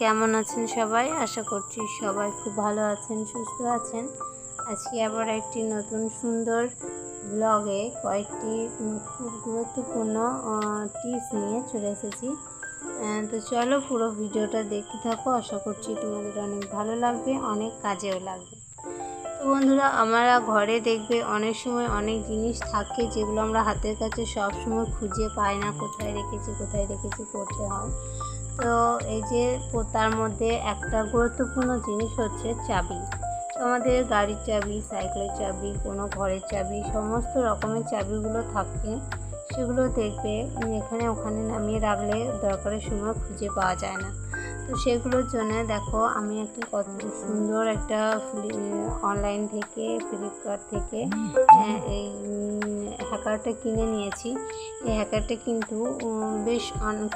কেমন আছেন সবাই? আশা করছি সবাই খুব ভালো আছেন, সুস্থ আছেন। আজকে আবার একটি নতুন সুন্দর ব্লগে কয়েকটি খুব গুরুত্বপূর্ণ টিপস নিয়ে চলে এসেছি। তো চলো পুরো ভিডিওটা দেখতে থাকো। আশা করছি তোমাদের অনেক ভালো লাগবে, অনেক কাজেও লাগবে। তো বন্ধুরা, আমরা ঘরে দেখবে অনেক সময় অনেক জিনিস থাকে যেগুলো আমরা হাতের কাছে সব সময় খুঁজে পাই না কোথায় রেখেছি কোথায় রেখেছি, করতে হয়। তো এই যে তার মধ্যে একটা গুরুত্বপূর্ণ জিনিস হচ্ছে চাবি। আমাদের গাড়ির চাবি, সাইকেলের চাবি, কোনো ঘরের চাবি, সমস্ত রকমের চাবিগুলো থাকে। সেগুলো দেখবে, এখানে ওখানে নামিয়ে রাখলে দরকারের সময় খুঁজে পাওয়া যায় না। তো সেগুলোর জন্য দেখো আমি একটা কত সুন্দর একটা অনলাইন থেকে ফ্লিপকার্ট থেকে আহ, এই হ্যাকারটা কিনে নিয়েছি। এই হ্যাকারটা কিন্তু বেশ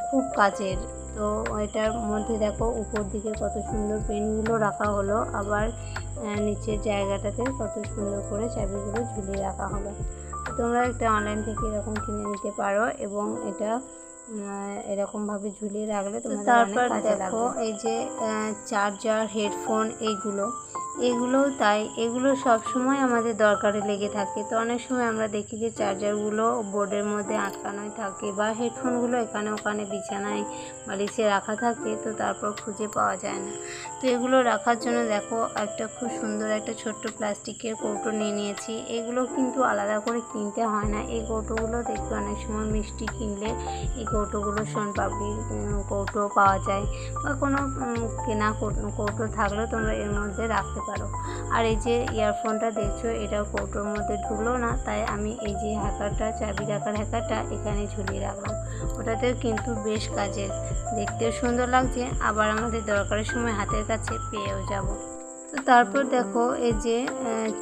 খুব কাজের। তো এটার মধ্যে দেখো উপর দিকে কত সুন্দর পেনগুলো রাখা হলো আবার নিচের জায়গাটাতে কত সুন্দর করে চাবিগুলো ঝুলিয়ে রাখা হলো। তোমরা একটা অনলাইন থেকে এরকম কিনে নিতে পারো এবং এটা এরকমভাবে ঝুলিয়ে রাখলে তোমাদের তারপর দেখো এই যে চার্জার হেডফোন এইগুলো এগুলোও তাই এগুলো সব সময় আমাদের দরকারে লেগে থাকে। তো অনেক সময় আমরা দেখি যে চার্জারগুলো বোর্ডের মধ্যে আটকানোই থাকে বা হেডফোনগুলো এখানে ওখানে বিছানায় বালিশে রাখা থাকে তো তারপর খুঁজে পাওয়া যায় না। তো এগুলো রাখার জন্য দেখো একটা খুব সুন্দর একটা ছোট্ট প্লাস্টিকের কৌটো নিয়ে নিয়েছি। এগুলো কিন্তু আলাদা করে কিনতে হয় না। এই কৌটোগুলো দেখবে অনেক সময় মিষ্টি কিনলে এই কৌটোগুলো সোনপাপড়ির উম, কৌটো পাওয়া যায় বা কোনো কেনা কৌটো থাকলেও তোমরা এর মধ্যে রাখতে পারো। আর এই যে ইয়ারফোনটা দেখছ এটা কৌটোর মধ্যে ঢুকলো না তাই আমি এই যে হ্যাকারটা চাবি রাখার হ্যাকারটা এখানে ঝুলিয়ে রাখলাম। ওটাতেও কিন্তু বেশ কাজের। দেখতেও সুন্দর লাগছে আবার আমাদের দরকারের সময় হাতের কাছে পেয়েও যাব। তো তারপর দেখো এই যে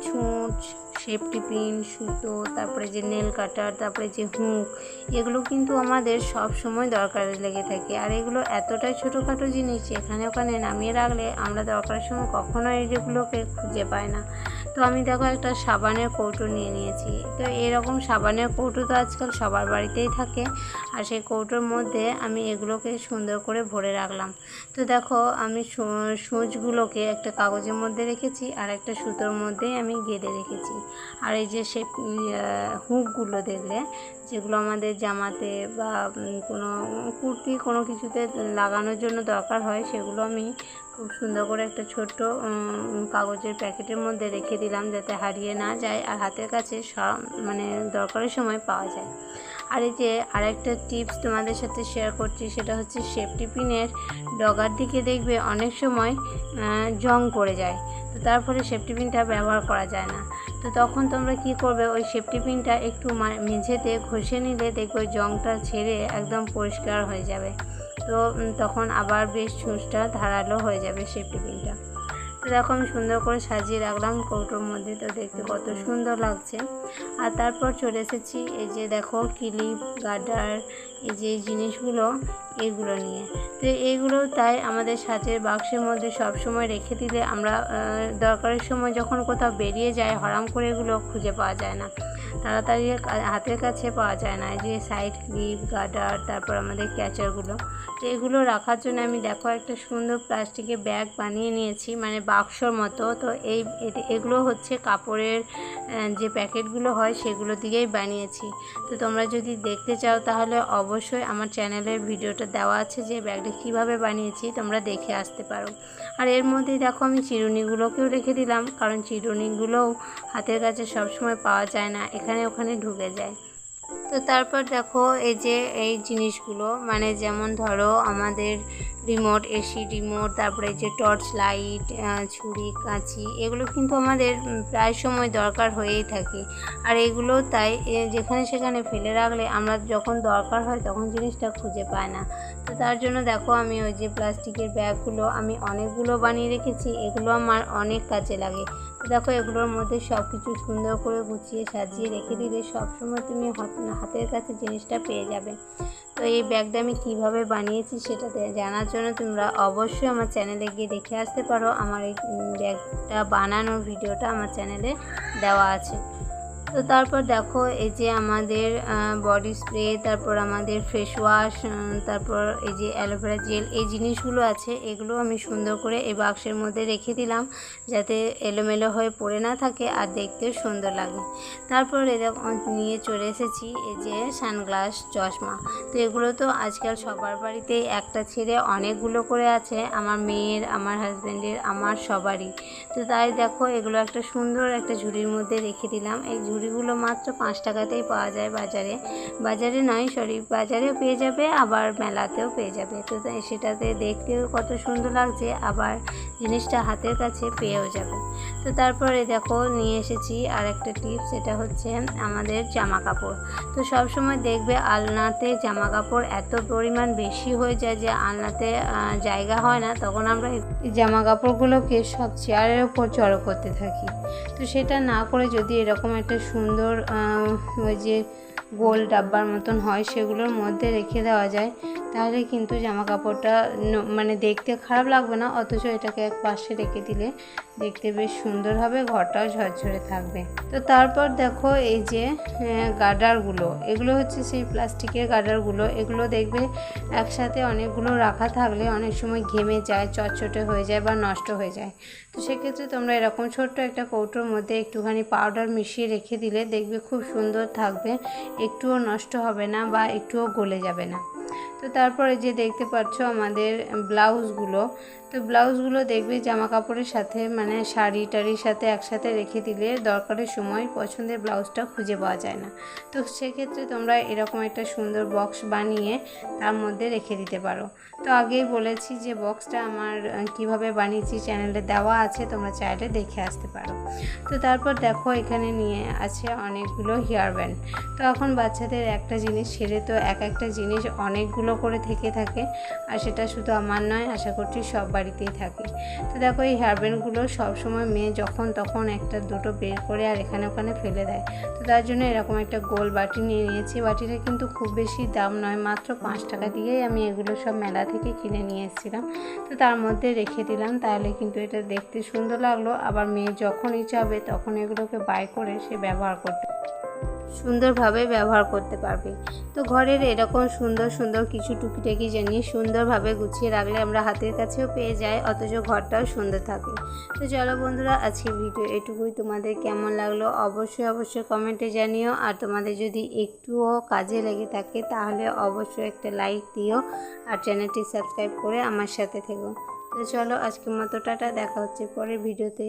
ছুঁচ সেফটি পিন সুতো, তারপরে যে নেল কাটার তারপরে যে হুঁক এগুলো কিন্তু আমাদের সব সময় দরকারে লেগে থাকে। আর এগুলো এতটাই ছোটোখাটো জিনিস এখানে ওখানে নামিয়ে রাখলে আমরা দরকারের সময় কখনো এইগুলোকে খুঁজে পাই না। তো আমি দেখো একটা সাবানের কৌটো নিয়ে নিয়েছি। তো এরকম সাবানের কৌটো তো আজকাল সবার বাড়িতেই থাকে। আর সেই কৌটোর মধ্যে আমি এগুলোকে সুন্দর করে ভরে রাখলাম। তো দেখো, আমি সুঁচগুলোকে একটা কাগজের মধ্যে রেখেছি আর একটা সুতোর মধ্যেই আমি গেঁথে রেখেছি। আর এই যে সে হুকগুলো দেখলে, যেগুলো আমাদের জামাতে বা কোনো কুর্তি, কোনো কিছুতে লাগানোর জন্য দরকার হয়, সেগুলো আমি খুব সুন্দর করে একটা ছোট্ট কাগজের প্যাকেটের মধ্যে রেখে দিলাম যাতে হারিয়ে না যায় আর হাতের কাছে সব মানে দরকারের সময় পাওয়া যায়। আর এই যে আরেকটা টিপস তোমাদের সাথে শেয়ার করছি, সেটা হচ্ছে সেফটি পিনের ডগার দিকে দেখবে অনেক সময় জং পড়ে যায়। তো তারপরে সেফটি পিনটা ব্যবহার করা যায় না। তো তখন তোমরা কি করবে? ওই সেফটি পিনটা একটু মেঝেতে ঘষে নিলে দেখবে ওই জংটা ছেড়ে একদম পরিষ্কার হয়ে যাবে। তো তখন আবার বেশ ছুঁচটা ধারালো হয়ে যাবে সেফটি পিনটা আমি সুন্দর করে সাজিয়ে রাখলাম কৌটোর মধ্যে। তো দেখতে কত সুন্দর লাগছে। আর তারপর চলে এসেছি এই যে দেখো, ক্লিপ গার্ডার এই যে জিনিসগুলো, এগুলো নিয়ে। তো এইগুলো তাই আমাদের সাজের বাক্সের মধ্যে সব সময় রেখে দিলে আমরা দরকারের সময় যখন কোথাও বেরিয়ে যায় হরাম করে এগুলো খুঁজে পাওয়া যায় না। তাড়াতাড়ি হাতের কাছে পাওয়া যায় না। এই যে সাইড ক্লিপ গার্ডার তারপর আমাদের ক্যাচারগুলো এগুলো রাখার জন্য আমি দেখো একটা সুন্দর প্লাস্টিকের ব্যাগ বানিয়ে নিয়েছি মানে বাক্সর মতো। তো এই এগুলো হচ্ছে কাপড়ের যে প্যাকেটগুলো হয় সেগুলো দিয়েই বানিয়েছি। তো তোমরা যদি দেখতে চাও তাহলে অবশ্যই আমার চ্যানেলের ভিডিওটা দেওয়া আছে যে ব্যাগটা কীভাবে বানিয়েছি, তোমরা দেখে আসতে পারো। আর এর মধ্যেই দেখো আমি চিরুনিগুলোকেও রেখে দিলাম, কারণ চিরুনিগুলোও হাতের কাছে সবসময় পাওয়া যায় না, এখানে ওখানে ঢুকে যায়। তো তারপর দেখো এই যে এই জিনিসগুলো মানে যেমন ধরো আমাদের রিমোট এসি রিমোট তারপরে যে টর্চ লাইট ছুরি, কাঁচি, এগুলো কিন্তু আমাদের প্রায় সময় দরকার হয়েই থাকে। আর এগুলো তাই যেখানে সেখানে ফেলে রাখলে আমরা যখন দরকার হয় তখন জিনিসটা খুঁজে পাই না। তো তার জন্য দেখো আমি ওই যে প্লাস্টিকের ব্যাগগুলো আমি অনেকগুলো বানিয়ে রেখেছি, এগুলো আমার অনেক কাজে লাগে। তো দেখো এগুলোর মধ্যে সব কিছু সুন্দর করে গুছিয়ে সাজিয়ে রেখে দিলে সবসময় তুমি হাত- হাতের কাছে জিনিসটা পেয়ে যাবে। তো এই ব্যাগটা আমি কীভাবে বানিয়েছি সেটা জানার জন্য তোমরা অবশ্যই আমার চ্যানেলে গিয়ে দেখে আসতে পারো। আমার এই ব্যাগটা বানানোর ভিডিওটা আমার চ্যানেলে দেওয়া আছে। তো তারপর দেখো এই যে আমাদের বডি স্প্রে তারপর আমাদের ফেস ওয়াশ তারপর এই যে অ্যালোভেরা জেল এই জিনিসগুলো আছে, এগুলো আমি সুন্দর করে এই বাক্সের মধ্যে রেখে দিলাম যাতে এলোমেলো হয়ে পড়ে না থাকে আর দেখতেও সুন্দর লাগে। তারপর এরকম নিয়ে চলে এসেছি এই যে সানগ্লাস চশমা। তো এগুলো তো আজকাল সবার বাড়িতেই একটা ছেড়ে অনেকগুলো করে আছে, আমার মেয়ের, আমার হাজব্যান্ডের আমার সবারই। তো তাই দেখো এগুলো একটা সুন্দর একটা ঝুড়ির মধ্যে রেখে দিলাম। এই ঝুড়িগুলো মাত্র পাঁচ টাকাতেই পাওয়া যায় বাজারে। বাজারে নয় সরি বাজারেও পেয়ে যাবে, আবার মেলাতেও পেয়ে যাবে। তো সেটাতে দেখতেও কত সুন্দর লাগছে, আবার জিনিসটা হাতের কাছে পেয়েও যাবে। তো তারপরে দেখো, নিয়ে এসেছি আর একটা টিপস এটা হচ্ছে আমাদের জামা কাপড়। তো সবসময় দেখবে আলনাতে জামা কাপড় এত পরিমাণ বেশি হয়ে যায় যে আলনাতে জায়গা হয় না, তখন আমরা জামা কাপড়গুলোকে সব চেয়ারের ওপর জড়ো করতে থাকি। তো সেটা না করে যদি এরকম একটা সুন্দর ওই যে গোল ডাব্বার মতন হয় সেগুলোর মধ্যে রেখে দেওয়া যায়। তাহলে কিন্তু জামা কাপড়টা মানে দেখতে খারাপ লাগবে না, অথচ এটাকে এক পাশে রেখে দিলে দেখতে বেশ সুন্দর হবে, ঘরটাও ঝরঝরে থাকবে। তো তারপর দেখো এই যে গার্ডারগুলো এগুলো হচ্ছে সেই প্লাস্টিকের গার্ডারগুলো এগুলো দেখবে একসাথে অনেকগুলো রাখা থাকলে অনেক সময় ঘেমে যায়, চটচটে হয়ে যায় বা নষ্ট হয়ে যায়। তো সেক্ষেত্রে তোমরা এরকম ছোট্ট একটা কৌটোর মধ্যে একটুখানি পাউডার মিশিয়ে রেখে দিলে দেখবে খুব সুন্দর থাকবে, একটুও নষ্ট হবে না বা একটুও গলে যাবে না। তো তারপরে যে দেখতে পাচ্ছ আমাদের ব্লাউজগুলো তো ব্লাউজগুলো দেখবে জামা কাপড়ের সাথে মানে শাড়ি টাড়ির সাথে একসাথে রেখে দিলে দরকারের সময় পছন্দের ব্লাউজটা খুঁজে পাওয়া যায় না। তো সেক্ষেত্রে তোমরা এরকম একটা সুন্দর বক্স বানিয়ে তার মধ্যে রেখে দিতে পারো। তো আগেই বলেছি যে বক্সটা আমার কীভাবে বানিয়েছি চ্যানেলে দেওয়া আছে, তোমরা চাইলে দেখে আসতে পারো। তো তারপর দেখো এখানে নিয়ে আছে অনেকগুলো হেয়ার ব্যান্ড। তো এখন বাচ্চাদের একটা জিনিস ছেড়ে তো এক একটা জিনিস অনেকগুলো করে থেকে থাকে, আর সেটা শুধু আমার নয়, আশা করছি সব বাড়িতেই থাকে। তো দেখো এই হেয়ার ব্যান্ডগুলো সবসময় মেয়ে যখন তখন একটা দুটো বের করে আর এখানে ওখানে ফেলে দেয়। তো তার জন্য এরকম একটা গোল বাটি নিয়ে নিয়েছি। বাটিটা কিন্তু খুব বেশি দাম নয়, মাত্র পাঁচ টাকা দিয়েই আমি এগুলো সব মেলা থেকে কিনে নিয়ে এসেছিলাম। তো তার মধ্যে রেখে দিলাম, তাহলে কিন্তু এটা দেখতে সুন্দর লাগল। আবার মেয়ে যখন ইচ্ছা হবে তখন এগুলোকে বাই করে সে ব্যবহার করতে সুন্দরভাবে ব্যবহার করতে পারবে। তো ঘরের এরকম সুন্দর সুন্দর কিছু টুকিটাকি জিনিস সুন্দরভাবে গুছিয়ে রাখলে আমরা হাতের কাছেও পেয়ে যাই, অথচ ঘরটাও সুন্দর থাকে। তো চলো বন্ধুরা আজকে ভিডিও এটুকুই। তোমাদের কেমন লাগল অবশ্যই অবশ্যই কমেন্টে জানিও। আর তোমাদের যদি একটুও কাজে লেগে থাকে, তাহলে অবশ্যই একটা লাইক দিও আর চ্যানেলটি সাবস্ক্রাইব করে আমার সাথে থেকো। তো চলো আজকের মতো, টাটা। দেখা হচ্ছে পরের ভিডিওতে।